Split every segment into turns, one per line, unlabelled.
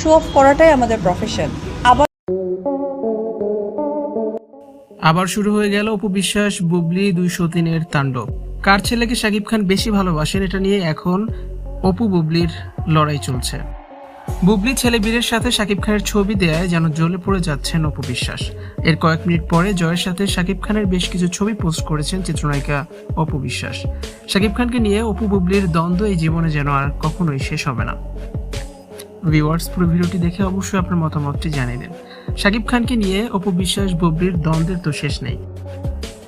Show off করাটাই আমাদের profession আবার
আবার শুরু হয়ে গেল অপু বিশ্বাস, বুবলি দুইশো তিনের তাণ্ডব। কার ছেলেকে শাকিব খান বেশি ভালোবাসেন, এটা নিয়ে এখন অপু বুবলির লড়াই চলছে। বুবলি ছেলে বীরের সাথে শাকিব খানের ছবি দেয় যেন জ্বলে পড়ে যাচ্ছেন অপু বিশ্বাস। এর কয়েক মিনিট পরে জয়ের সাথে শাকিব খানের বেশ কিছু ছবি পোস্ট করেছেন চিত্রনায়িকা অপু বিশ্বাস। শাকিব খানকে নিয়ে অপু বুবলির দ্বন্দ্ব এই জীবনে যেন আর কখনোই শেষ হবে না। ভিউয়ার্স পুরো ভিডিওটি দেখে অবশ্যই আপনার মতামতটি জানিয়ে দেন। শাকিব খানকে নিয়ে অপু বিশ্বাস বুবলির দ্বন্দ্বের তো শেষ নেই।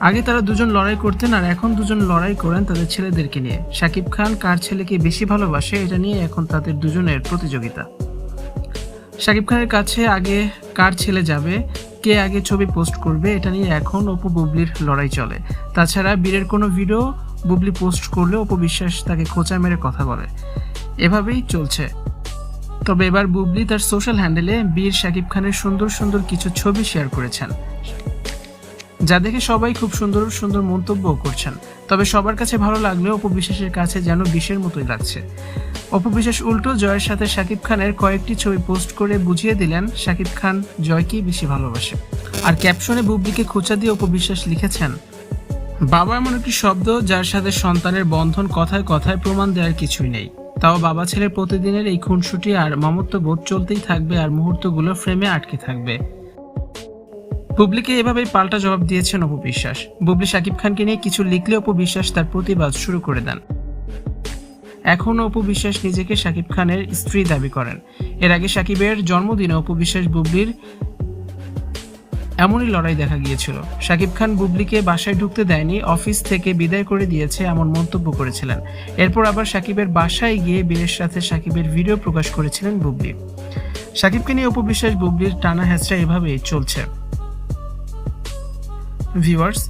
আগে তারা দুজন লড়াই করতেন আর এখন দুজন লড়াই করেন তাদের ছেলেদেরকে নিয়ে। শাকিব খান কার ছেলেকে বেশি ভালোবাসে এটা নিয়ে এখন তাদের দুজনের প্রতিযোগিতা। শাকিব খানের কাছে আগে কার ছেলে যাবে, কে আগে ছবি পোস্ট করবে, এটা নিয়ে এখন অপু বুবলির লড়াই চলে। তাছাড়া বীরের কোনো ভিডিও বুবলি পোস্ট করলে অপু বিশ্বাস তাকে খোঁচা মেরে কথা বলে। এভাবেই চলছে। তবে এবার বুবলি তার সোশ্যাল হ্যান্ডেলে বীর শাকিব খানের সুন্দর সুন্দর কিছু ছবি শেয়ার করেছেন, যা দেখে সবাই খুব সুন্দর সুন্দর মন্তব্য করছেন। তবে সবার কাছে ভালো লাগলেও অপু বিশ্বাসের কাছে যেন বিষের মতোই লাগছে। অপু বিশ্বাস উল্টো জয়ের সাথে শাকিব খানের কয়েকটি ছবি পোস্ট করে বুঝিয়ে দিলেন, শাকিব খান জয়কেই বেশি ভালোবাসে। আর ক্যাপশনে বুবলিকে খোঁচা দিয়ে অপু বিশ্বাস লিখেছেন, বাবা এমন একটি শব্দ যার সাথে সন্তানের বন্ধন কথায় কথায় প্রমাণ দেওয়ার কিছুই নেই। তাও বাবা ছেলের প্রতিদিনের এই খুনসুটি আর মমত্ব বোধ চলতেই থাকবে আর মুহূর্তগুলো ফ্রেমে আটকে থাকবে। বুবলিকে এভাবেই পাল্টা জবাব দিয়েছেন অপু বিশ্বাস। বুবলি শাকিব খানকে নিয়ে কিছু লিখলে অপু বিশ্বাস তার প্রতিবাদ শুরু করে দেন। এখনও অপু বিশ্বাস নিজেকে শাকিব খানের স্ত্রী দাবি করেন। এর আগে শাকিবের জন্মদিনে অপু বিশ্বাস বুবলির এমনই লড়াই দেখা গিয়েছিল। শাকিব খান বুবলিকে বাসায় ঢুকতে দেয়নি, অফিস থেকে বিদায় করে দিয়েছে এমন মন্তব্য করেছিলেন। এরপর আবার শাকিবের বাসায় গিয়ে বীরের সাথে শাকিবের ভিডিও প্রকাশ করেছিলেন বুবলি। শাকিবকে নিয়ে অপু বিশ্বাস, বুবলির টানা হ্যাচড়া এভাবেই চলছে। ভিউয়ার্স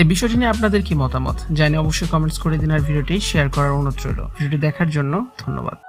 এই বিষয়টি নিয়ে আপনাদের কি মতামত? জানি অবশ্যই কমেন্টস করে দিন আর ভিডিওটি শেয়ার করার অনুরোধ রইল। ভিডিওটি দেখার জন্য ধন্যবাদ।